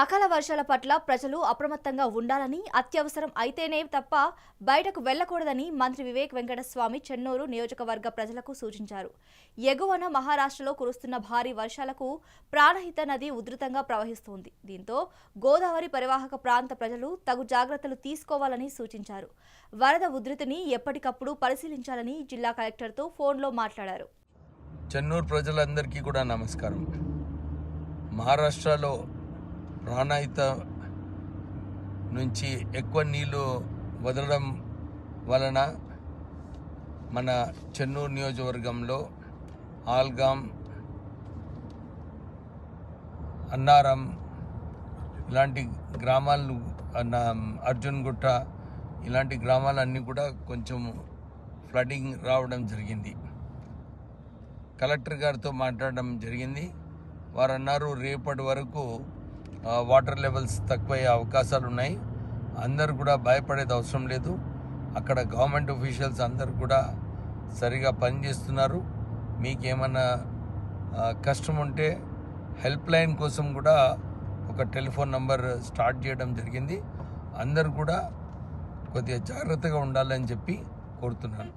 అకాల వర్షాల పట్ల ప్రజలు అప్రమత్తంగా ఉండాలని అత్యవసరం అయితేనే తప్ప బయటకు వెళ్ళకూడదని మంత్రి వివేక్ వెంకటస్వామి చెన్నూరు నియోజకవర్గ ప్రజలకు సూచించారు. ఎగువన మహారాష్ట్రలో కురుస్తున్న భారీ వర్షాలకు ప్రాణహిత నది ఉధృతంగా ప్రవహిస్తోంది. దీంతో గోదావరి పరివాహక ప్రాంత ప్రజలు తగు జాగ్రత్తలు తీసుకోవాలని సూచించారు. వరద ఉధృతిని ఎప్పటికప్పుడు పరిశీలించాలని జిల్లా కలెక్టర్తో ఫోన్లో మాట్లాడారు. చెన్నూరు ప్రజలందరికీ కూడా నమస్కారం. మహారాష్ట్రలో ప్రాణాయిత నుంచి ఎక్కువ నీళ్ళు వదలడం వలన మన చెన్నూరు నియోజకవర్గంలో ఆల్గాం అన్నారం ఇలాంటి గ్రామాలు అన్న అర్జున్ గుట్ట ఇలాంటి గ్రామాలన్నీ కూడా కొంచెం ఫ్లడింగ్ రావడం జరిగింది. కలెక్టర్ గారితో మాట్లాడడం జరిగింది. వారు అన్నారు రేపటి వరకు వాటర్ లెవెల్స్ తక్కువయ్యే అవకాశాలు ఉన్నాయి అందరు కూడా భయపడేది అవసరం లేదు. అక్కడ గవర్నమెంట్ అఫీషియల్స్ అందరు కూడా సరిగా పనిచేస్తున్నారు. మీకేమన్నా కష్టం ఉంటే హెల్ప్ లైన్ కోసం కూడా ఒక టెలిఫోన్ నంబర్ స్టార్ట్ చేయడం జరిగింది. అందరు కూడా కొద్దిగా జాగ్రత్తగా ఉండాలని చెప్పి కోరుతున్నాను.